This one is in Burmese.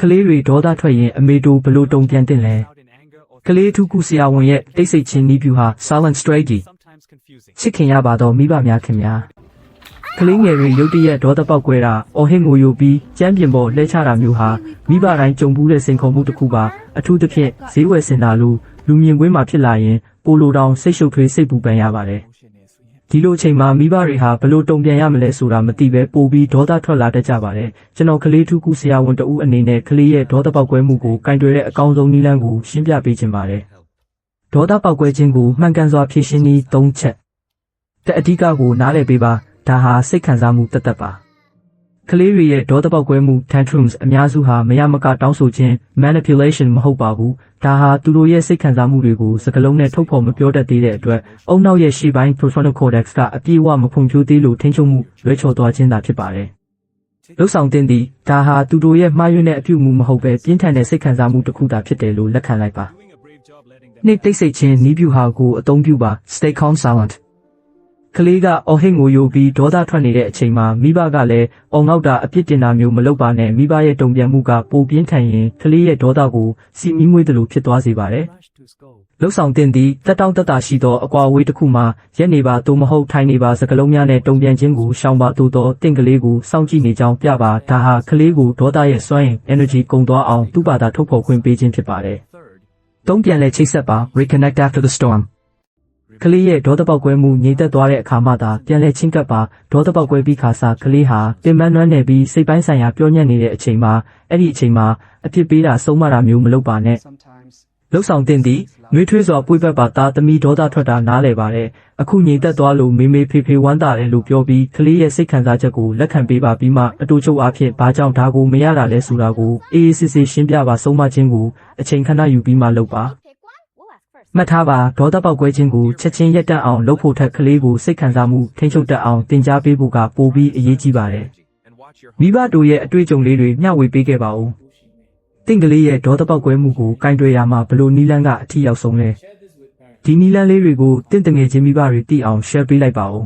ကလေးတွေဒေါသထွက်ရင်အမေတို့ဘယ်လို့တုံပြန်တင်လဲကလေးထုခုဆရာဝန်ရဲ့တိတ်ဆိတ်ချင်းနီးပြူဟာ silent strategy ချစ်ခင်ရပါတော့မိဘများခင်များကလေးငယ်တွေရုတ်တရက်ဒေါသပေါက်ကွဲတာအော်ဟစ်ငိုယိုပြီးကြမ်းပြင်ပေါ်လှဲချတာမျိုးဟာမိဘတိုင်းကြုံဘူးတဲ့စိန်ခေါ်မှုတစ်ခုပါအထူးသဖြင့်ဈေးဝယ်စင်တာလိုလူမြင်ကွင်းမှာဖြစ်လာရင်ပိုလိုတောင်စိတ်ရှုပ်ထွေးစိတ်ပူပန်ရပါတယ် ဒီလိုအချိန်မှာမိဘတွေဟာဘလို့တုံပြန်ရမလဲဆိုတာမသိပဲပိုပြီးဒေါသထွက်လာတတ်ကြပါတယ်ကျွန်တော်ကလေးထုခုဆရာဝန်တဦးအနေနဲ့ကလေးရဲ့ဒေါသပေါက်ကွဲမှုကိုကင်တွယ်တဲ့အကောင်းဆုံးနည်းလမ်းကိုရှင်းပြပေးခြင်းပါတယ်ဒေါသပေါက်ကွဲခြင်းကိုမှန်ကန်စွာဖြေရှင်းနည်း၃ချက်တဲ့အဓိကကိုနားလည်ပေးပါဒါဟာစိတ်ခံစားမှုတသက်ပါ ကလေးတွေရဲ့ဒေါသပေါက်ကွဲမှု tantrums အများစုဟာမရမကတောင်းဆိုခြင်း manipulation မဟုတ်ပါဘူးဒါဟာသူတို့ရဲ့စိတ်ခံစားမှုတွေကိုစကားလုံးနဲ့ထုတ်ဖော်မပြောတတ်သေးတဲ့အတွက်အုံနောက်ရဲ့ရှေ့ပိုင်း prefrontal cortex ကအပြည့်အဝမဖွံ့ဖြိုးသေးလို့ထိန်းချုပ်မှုလွဲချော်သွားခြင်းသာဖြစ်ပါတယ်လှုပ်ဆောင်တင်သည်ဒါဟာသူတို့ရဲ့မှားယွင်းတဲ့အပြုအမူမဟုတ်ပဲပြင်းထန်တဲ့စိတ်ခံစားမှုတစ်ခုသာဖြစ်တယ်လို့လက်ခံလိုက်ပါနှစ်တိတ်ဆိတ်ခြင်းနီးပြူဟာကိုအသုံးပြုပါ stay calm silent ကလေးကအော်ဟစ်ငိုယိုပြီးဒေါသထွက်နေတဲ့အချိန်မှာမိဘကလည်းအော်ငေါက်တာအပြစ်တင်တာမျိုးမလုပ်ပါနဲ့မိဘရဲ့တုံ့ပြန်မှုကပိုပြင်းထန်ရင်ကလေးရဲ့ဒေါသကိုစီမီးမွေးတယ်လို့ဖြစ်သွားစေပါတယ်လှုပ်ဆောင်တင်သည်တက်တောင့်တက်တာရှိသောအကွာအဝေးတစ်ခုမှာရက်နေပါသို့မဟုတ်ထိုင်နေပါစကလုံးများနဲ့တုံ့ပြန်ခြင်းကိုရှောင်ပါသို့သောတင့်ကလေးကိုစောင့်ကြည့်နေကြောင်းပြပါဒါဟာကလေးကိုဒေါသရဲ့စွမ်းအင် energy ကုန်သွားအောင်သူ့ဘာသာထုတ်ဖော်ခွင့်ပေးခြင်းဖြစ်ပါတယ်တုံ့ပြန်လဲချိတ်ဆက်ပါ reconnect after the storm ကလေးရဲ့ဒေါသပေါက်ကွဲမှုငြိမ်သက်သွားတဲ့အခါမှသာပြန်လဲချင်းကပ်ပါဒေါသပေါက်ကွဲပြီးခါစားကလေးဟာပင်ပန်းနွမ်းနယ်ပြီးစိတ်ပိုင်းဆိုင်ရာပြောညံ့နေတဲ့အချိန်မှာအဲ့ဒီအချိန်မှာအဖြစ်ပေးတာဆုံးမတာမျိုးမလုပ်ပါနဲ့လှုပ်ဆောင်တင်သည်နှွေးထွေးစွာပွေ့ပတ်ပါသားသမီးဒေါသထွက်တာနားလည်ပါတယ်အခုငြိမ်သက်သွားလို့မေမေဖေဖေဝမ်းသာတယ်လို့ပြောပြီးကလေးရဲ့စိတ်ခံစားချက်ကိုလက်ခံပေးပါပြီးမှအတူချုပ်အားဖြင့်ဘာကြောင့်ဒါကိုမရတာလဲဆိုတာကိုအေးအေးဆေးဆေးရှင်းပြပါဆုံးမခြင်းကိုအချိန်ခဏယူပြီးမှလုပ်ပါ မှတ်ထားပါဒေါသပေါက်ကွဲခြင်းကိုချက်ချင်းရက်တန့်အောင်လုပ်ဖို့ထက်ကလေးကိုစိတ်ခံစားမှုထိန်းချုပ်တတ်အောင်တင် जा ပေးဖို့ကပိုပြီးအရေးကြီးပါတယ်မိဘတို့ရဲ့အတွေ့အကြုံလေးတွေမျှဝေပေးခဲ့ပါဦးတင့်ကလေးရဲ့ဒေါသပေါက်ကွဲမှုကိုကင်တွယ်ရမှာဘလို့နီလန်းကအထီရောက်ဆုံးလဲဒီနီလန်းလေးတွေကိုတင့်တငယ်ချင်းမိဘတွေသိအောင် share ပေးလိုက်ပါဦး